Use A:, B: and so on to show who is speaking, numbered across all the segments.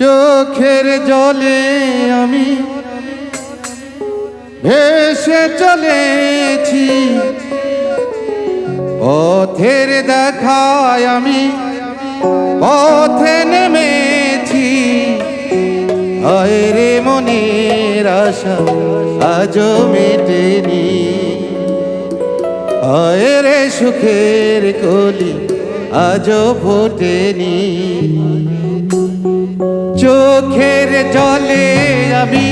A: চোখের জলে আমি ভেসে চলেছি। পথের দেখায় আমি পথে নেমেছি। রে মনের আশা আজও মেটেনি। রে সুখের কলি আজও ফোটেনি। চোখের জলে আমি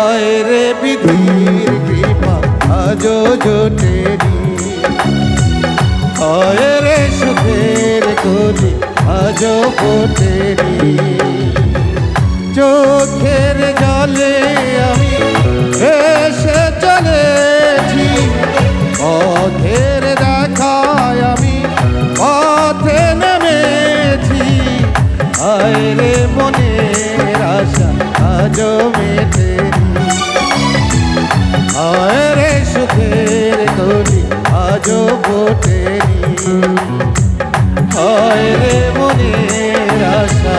A: আয় রে বিধির কৃপা আজও জোটেরি আয় রে সুখের গলি আজও ফোটেনি চোখের জলে ফোটেনি আয় রে মনের আশা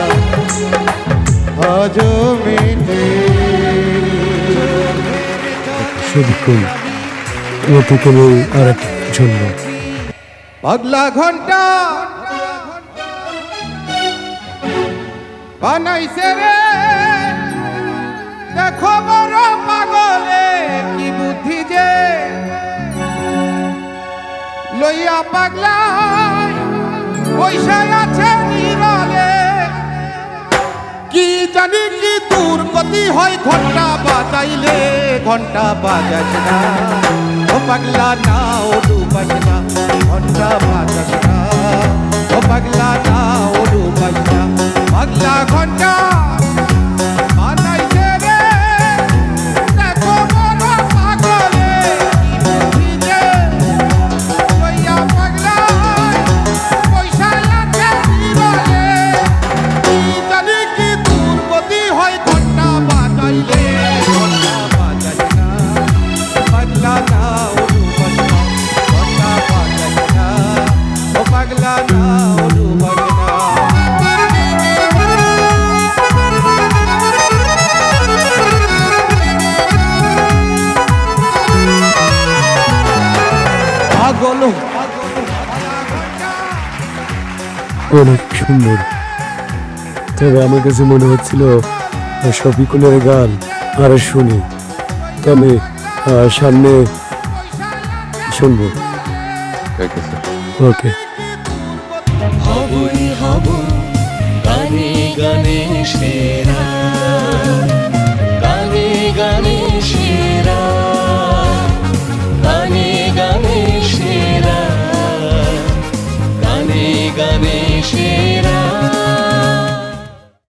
A: আজও মেটেনি
B: সবিকুল নতুন আর এক জন্য
A: পাগলা ঘণ্টা বানাইছে রে। দেখো লইয়া পাগলা পয়সা আছে নিরলে। কি জানি কি দূর গতি হয়, ঘণ্টা বাজাইলে, ঘণ্টা বাজাস ও পাগলা না ও ডুবাস পাগলা
B: অনেক সুন্দর। তবে আমার কাছে মনে হচ্ছিল শফিকুলের গান আর শুনি তবে সামনে শুনব। ওকে।